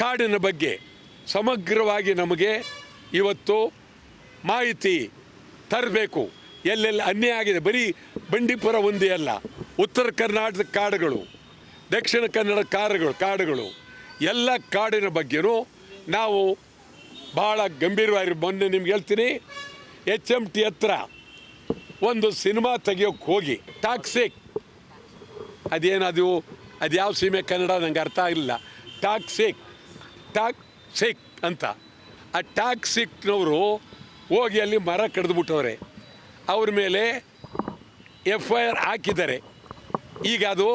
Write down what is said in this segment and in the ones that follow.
ಕಾಡಿನ ಬಗ್ಗೆ ಸಮಗ್ರವಾಗಿ ನಮಗೆ ಇವತ್ತು ಮಾಹಿತಿ ತರಬೇಕು. ಎಲ್ಲೆಲ್ಲಿ ಅನ್ಯಾಯ ಆಗಿದೆ? ಬರೀ ಬಂಡೀಪುರ ಒಂದೇ ಅಲ್ಲ, ಉತ್ತರ ಕರ್ನಾಟಕದ ಕಾಡುಗಳು, ದಕ್ಷಿಣ ಕನ್ನಡ ಕಾಡುಗಳು ಕಾಡುಗಳು, ಎಲ್ಲ ಕಾಡಿನ ಬಗ್ಗೆನೂ ನಾವು ಭಾಳ ಗಂಭೀರವಾಗಿ ಮೊನ್ನೆ ನಿಮ್ಗೆ ಹೇಳ್ತೀನಿ. ಎಚ್ ಎಂ ಟಿ ಹತ್ರ ಒಂದು ಸಿನಿಮಾ ತೆಗಿಯೋಕ್ಕೆ ಹೋಗಿ, ಟಾಕ್ಸಿಕ್. ಅದೇನದು? ಅದು ಯಾವ ಸೀಮೆ ಕನ್ನಡ? ನಂಗೆ ಅರ್ಥ ಆಗಲಿಲ್ಲ. ಟಾಕ್ಸಿಕ್. ಟಾಕ್ಸಿಕ್ ಅಂತ. ಆ ಟಾಕ್ಸಿಕ್ನವರು ಹೋಗಿ ಅಲ್ಲಿ ಮರ ಕಡಿದ್ಬಿಟ್ಟವ್ರೆ. ಅವ್ರ ಮೇಲೆ ಎಫ್ ಐ ಆರ್ ಹಾಕಿದ್ದಾರೆ. ಈಗ ಅದು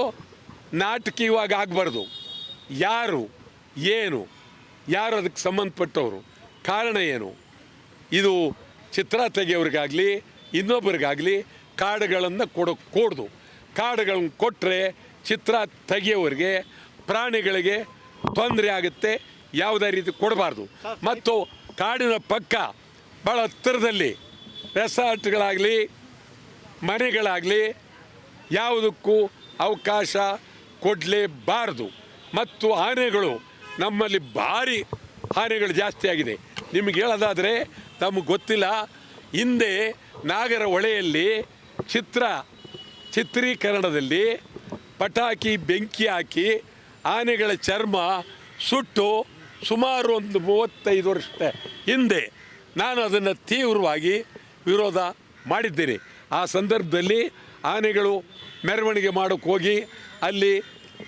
ನಾಟಕೀಯವಾಗಿ ಆಗಬಾರ್ದು. ಯಾರು, ಏನು, ಯಾರು ಅದಕ್ಕೆ ಸಂಬಂಧಪಟ್ಟವರು, ಕಾರಣ ಏನು? ಇದು ಚಿತ್ರ ತೆಗೆಯೋರಿಗಾಗಲಿ ಇನ್ನೊಬ್ಬರಿಗಾಗಲಿ ಕಾರ್ಡ್ಗಳನ್ನು ಕೊಡೋ ಕೂಡ್ದು. ಕಾರ್ಡ್ಗಳನ್ನು ಕೊಟ್ಟರೆ ಚಿತ್ರ ತೆಗೆಯೋರಿಗೆ ಪ್ರಾಣಿಗಳಿಗೆ ತೊಂದರೆ ಆಗುತ್ತೆ ಯಾವುದೇ ರೀತಿ ಕೊಡಬಾರ್ದು. ಮತ್ತು ಕಾಡಿನ ಪಕ್ಕ ಭಾಳ ಹತ್ತಿರದಲ್ಲಿ ರೆಸಾರ್ಟ್ಗಳಾಗಲಿ, ಮನೆಗಳಾಗಲಿ ಯಾವುದಕ್ಕೂ ಅವಕಾಶ ಕೊಡಲೇಬಾರದು. ಮತ್ತು ಆನೆಗಳು ನಮ್ಮಲ್ಲಿ ಭಾರಿ ಆನೆಗಳು ಜಾಸ್ತಿ ಆಗಿದೆ. ನಿಮಗೆ ಹೇಳೋದಾದರೆ ತಮಗೆ ಗೊತ್ತಿಲ್ಲ, ಹಿಂದೆ ನಾಗರ ಹೊಳೆಯಲ್ಲಿ ಚಿತ್ರ ಚಿತ್ರೀಕರಣದಲ್ಲಿ ಪಟಾಕಿ ಬೆಂಕಿ ಹಾಕಿ ಆನೆಗಳ ಚರ್ಮ ಸುಟ್ಟು ಸುಮಾರು ಒಂದು ಮೂವತ್ತೈದು ವರ್ಷ ಹಿಂದೆ ನಾನು ಅದನ್ನು ತೀವ್ರವಾಗಿ ವಿರೋಧ ಮಾಡಿದ್ದೀನಿ. ಆ ಸಂದರ್ಭದಲ್ಲಿ ಆನೆಗಳು ಮೆರವಣಿಗೆ ಮಾಡೋಕ್ಕೆ ಹೋಗಿ ಅಲ್ಲಿ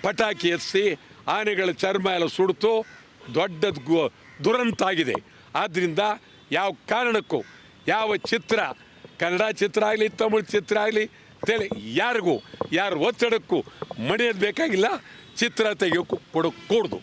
ಪಟಾಕಿ ಎತ್ತಿ ಆನೆಗಳ ಚರ್ಮ ಎಲ್ಲ ಸುಡ್ತು ದೊಡ್ಡ ದುರಂತ ಆಗಿದೆ. ಆದ್ದರಿಂದ ಯಾವ ಕಾರಣಕ್ಕೂ, ಯಾವ ಚಿತ್ರ, ಕನ್ನಡ ಚಿತ್ರ ಆಗಲಿ, ತಮಿಳು ಚಿತ್ರ ಆಗಲಿ, ತೆಲೆ, ಯಾರಿಗೂ, ಯಾರ ಒತ್ತಡಕ್ಕೂ ಮಣಿಯೋದು ಬೇಕಾಗಿಲ್ಲ. ಚಿತ್ರ ತೆಗೆಯೋಕ್ಕೂ ಕೊಡೋಕ್ಕೆ ಕೂಡ್ದು.